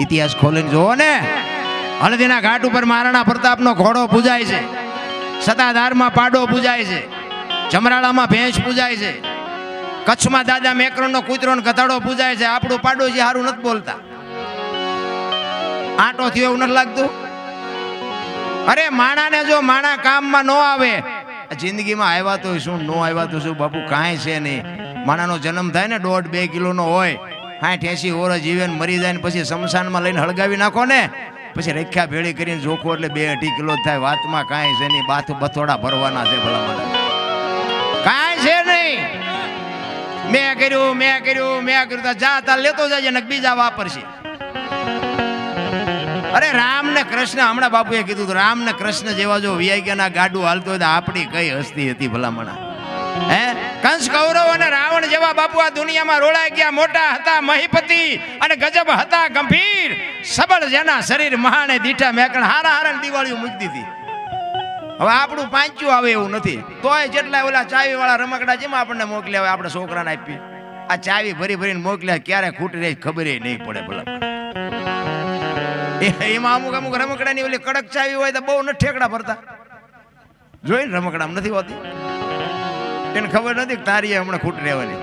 ઇતિહાસ ખોલીને જોવો ને. હળદીના ઘાટ ઉપર મહારાણા પ્રતાપનો ઘોડો પૂજાય છે. સતાધારમાં પાડો પૂજાય છે. જમરાળામાં ભેંસ પૂજાય છે. કચ્છમાં દાદા મેકરણનો કૂતરો ને ગધાડો પૂજાય છે. આપણું પાડોશી સારું નથી બોલતા. આંટો થયો એવું નથી લાગતું? અરે માણાને જો માણા કામમાં ન આવે. જિંદગીમાં આવ્યા તો શું? ન આવ્યા તો શું? બાપુ કાંઈ છે નહીં. માણાનો જન્મ થાય ને દોઢ બે કિલોનો હોય. સાઠ એસી વર્ષ જીવે મરી જાય ને પછી શમશાનમાં લઈને હળગાવી નાખો ને. પછી રેખ્યા ભેળી કરીને જોખો એટલે બે અઢી કિલો થાય. વાતમાં કાંઈ છે નહીં. બાથ બથોડા ભરવાના છે ભલા કાંઈ છે નહીં. મેં કર્યું મેં કર્યું મેં કર્યું. તો જા, તાર લેતો જાય ને બીજા વાપરશે. અરે રામ ને કૃષ્ણ, હમણાં બાપુએ કીધું રામ ને કૃષ્ણ જેવા જો વિયાગ્યાના ગાડું હાલતો હોય તો આપણી કઈ હસ્તી હતી ભલામણા હે? કંસ રાવણ બાપુ, આ દુનિયામાં રોળાઈ ગયા મોટા હતા મહીપતિ અને ગજબ હતા ગંભીર. સબળ જેના શરીર મહાને દીઠા મેકણ હારા હારા દિવાળીઓ મૂકી દીધી. હવે આપણું પાંચું આવે એવું નથી. તોય જેટલા ઓલા ચાવી વાળા રમકડા જેમાં આપણને મોકલ્યા હોય આપણે છોકરાને આપી આ ચાવી ભરી ભરીને મોકલ્યા, ક્યારે ખૂટી રહી ખબર નહીં પડે ભલા. એમાં અમુક અમુક રમકડાની ઓલી કડક ચાવી હોય તો બહુ ન ઠેકડા ભરતા. જોઈને રમકડામાં નથી હોતી. એને ખબર નથી તારી હમણાં ખૂટ રહેવાની.